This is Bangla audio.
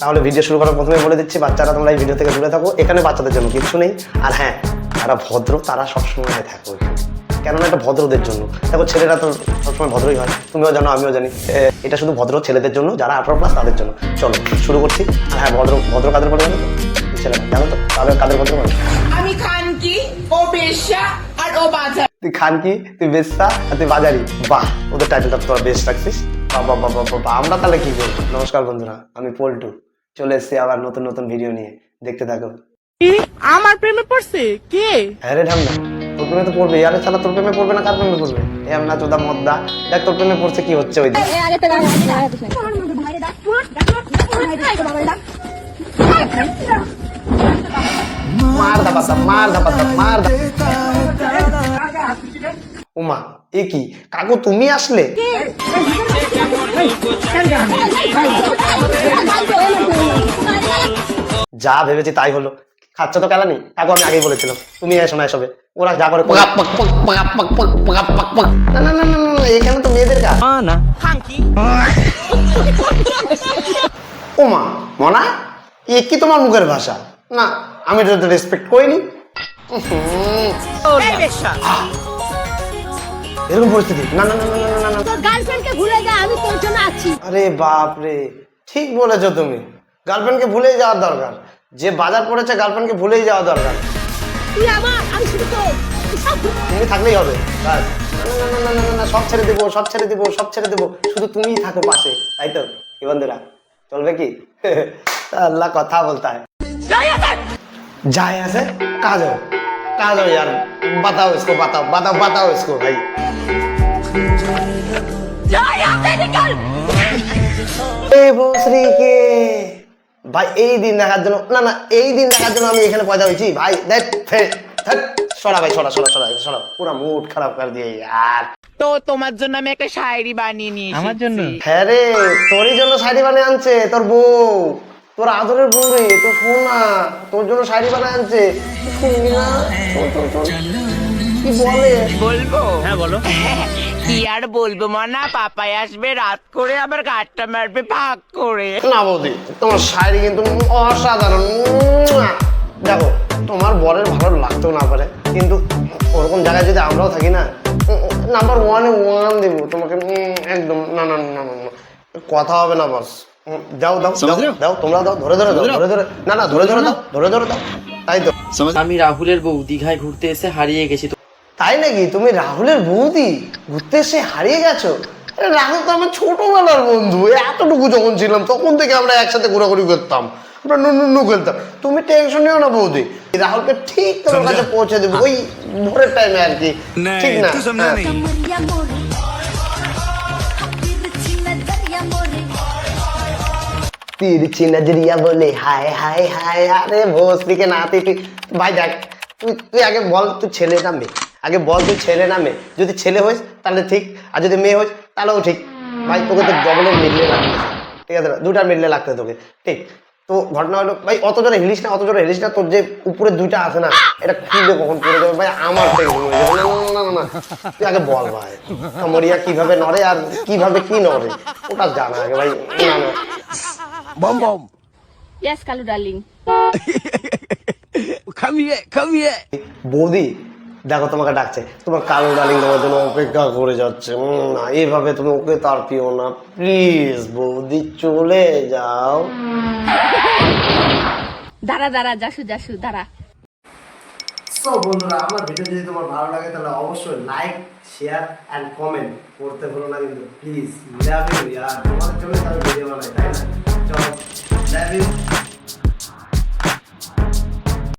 তাহলে ভিডিও শুরু করার প্রথমে বলে দিচ্ছি বাচ্চারা তোমরা এই ভিডিও থেকে দূরে থাকো। এখানে বাচ্চাদের জন্য কিছু নেই। আর হ্যাঁ যারা ভদ্র তারা সবসময় থাকো কেননা এটা ভদ্রদের জন্য। দেখো ছেলেরা তো সবসময় ভদ্রই হয়। তুমিও জানো আমিও জানি। এটা শুধু ভদ্র ছেলেদের জন্য যারা আঠারো প্লাস তাদের জন্য। চলো শুরু করছি। আর হ্যাঁ ভদ্র ভদ্র কাদের বলে জানো তো ছেলেরা জানো তো? তাদের কাদের ভদ্র বলে? আমি খানকি ও বেশ্যা আর ও বাজার। তুই খানকি তুই বেস্তা আর তুই বাজারি। বাহ ওদের টাইটেলটা তোরা বেশ রাখছিস। বাহ, বাহ, বাহ। আমরা তাহলে কি করব নমস্কার বন্ধুরা আমি পল্টু চলে এসেছি আবার নতুন নতুন ভিডিও নিয়ে দেখতে থাকো আমার প্রেমে পড়ছে কে হ্যাঁ রে তোর প্রেমে তো পড়বে আরে ছাড়া তোর প্রেমে পড়বে না কার প্রেমে পড়বে এ চোদা মদ্দা দেখ তোর প্রেমে পড়ছে কি হচ্ছে ওই মার দা পাতা মার দা পাতা মার দা উমা এ কি? কাকু তুমি আসলে? যা ভেবেছি তাই হলো। খাচ্ছ তো কেলা কাকু আমি আগেই বলেছিলাম। তুমি এসো না এসবে। ওরা যা করে না না না না এখানে তো মেয়েদের কাজ। ওমা মনা এ কি তোমার মুখের ভাষা? না আমি তো রেসপেক্ট করিনি। এরকম পরিস্থিতি না না না না না না গার্লফ্রেন্ডকে ভুলে যা আমি তোর জন্য আছি আরে বাপ রে ঠিক বলেছ তুমি গার্লফ্রেন্ডকে ভুলেই যাওয়ার দরকার যে বাজার পড়েছে গার্লফ্রেন্ডকে ভুলেই যাওয়া দরকার তুই আমার আমি শুধু তুমি থাকলেই হবে ব্যাস। না না না না না না সব ছেড়ে দেবো সব ছেড়ে দেবো সব ছেড়ে দেবো শুধু তুমিই থাকো পাশে তাই তো কি বন্ধুরা চলবে কি আল্লাহ কথা বলতে হয় যাই আছে কাজ হোক कहा जाओ यार बताओ इसको बताओ बताओ बताओ इसको भाई এ বসরি কে ভাই এই দিন দেখার জন্য না না এই দিন দেখার জন্য আমি এখানে পয়দা হয়েছি ভাই দেখ ফের ধ্যাৎ, সরা ভাই সরা সরা সরা সরা পুরো মুড খারাপ করে দিয়ে আর তো তোমার জন্য আমি একটা শায়রি বানিয়ে নিয়ে আমার জন্য হ্যাঁ রে তোরই জন্য শাড়ি বানিয়ে আনছে তোর বউ তোর আদরের বউ রে তোর সোনা তোর জন্য শাড়ি বানিয়ে আনছে। শুনবি না শোন, শোন, শোন। কি বলে? বলব? হ্যাঁ বলো। কি আর বলব মানা পাপাই আসবে রাত করে আবার গাড়টা মারবে ভাগ করে। না বৌদি তোমার শাড়ি কিন্তু অসাধারণ। দেখো তোমার বরের ভালো লাগতেও না পারে কিন্তু ওরকম জায়গায় যদি আমরাও থাকি না নাম্বার ওয়ানে ওয়ান দেবো তোমাকে একদম না না না না। কথা হবে না বাস দাও দাও দাও, দাও তোমরা দাও ধরে ধরে দাও ধরে ধরে। না না ধরে ধরে দাও ধরে ধরে দাও। তাই তো। আমি রাহুলের বউ দীঘায় ঘুরতে এসে হারিয়ে গেছি তাই নাকি? তুমি রাহুলের বৌদি? ঘুরতে এসে হারিয়ে গেছো? রাহুল তো আমার ছোটবেলার বন্ধু। এতটুকু যখন ছিলাম তখন থেকে আমরা একসাথে ঘোরাঘুরি করতাম। আমরা নু নু নু খেলতাম। তুমি টেনশন নিও না বৌদি। রাহুলকে ঠিক তোমার কাছে পৌঁছে দেবো। ওই ভোরের টাইমে আর কি। ঠিক না? তিরছি নজরিয়া বলে হায় হায় হায় আরে ভোসরিকে নাতি তুই ভাই দেখ তুই তুই আগে বল তুই ছেলে না মেয়ে আগে বল তুই ছেলে না মেয়ে যদি ছেলে হইস তাহলে ঠিক আর যদি মেয়ে হইস তাহলেও ঠিক। ভাই তোকে তো ডবলের মিললে লাগবে। ঠিক আছে দুটার মিললে লাগতে তোকে। ঠিক তো ঘটনা হলো ভাই অত জোরে হিলিস না অত জোরে হিলিস না তোর যে উপরে দুইটা আছে না এটা খুলবে কখন পড়ে যাবে ভাই আমার টেনশন হয়ে যাবে। না, না, না, না। তুই আগে বল ভাই মরিয়া কীভাবে নড়ে আর কীভাবে কি নড়ে ওটা জানা আগে ভাই না না। Bom Bom. Yes, Kalu darling. come here, come here. Bodhi, দেখো তোমাকে ডাকছে। তোমার কালো ডালিং তোমার জন্য অপেক্ষা করে যাচ্ছে। না এভাবে তুমি ওকে তার পিও না। প্লিজ বৌদি চলে যাও। দাঁড়া দাঁড়া যাসু যাসু দাঁড়া। সো বন্ধুরা আমার ভিডিও যদি তোমার ভালো লাগে তাহলে অবশ্যই লাইক শেয়ার অ্যান্ড কমেন্ট করতে ভুলো না কিন্তু প্লিজ লাভ ইউ ইয়ার তোমাদের জন্য তাহলে ভিডিও বানাই তাই না? 叫 Neville。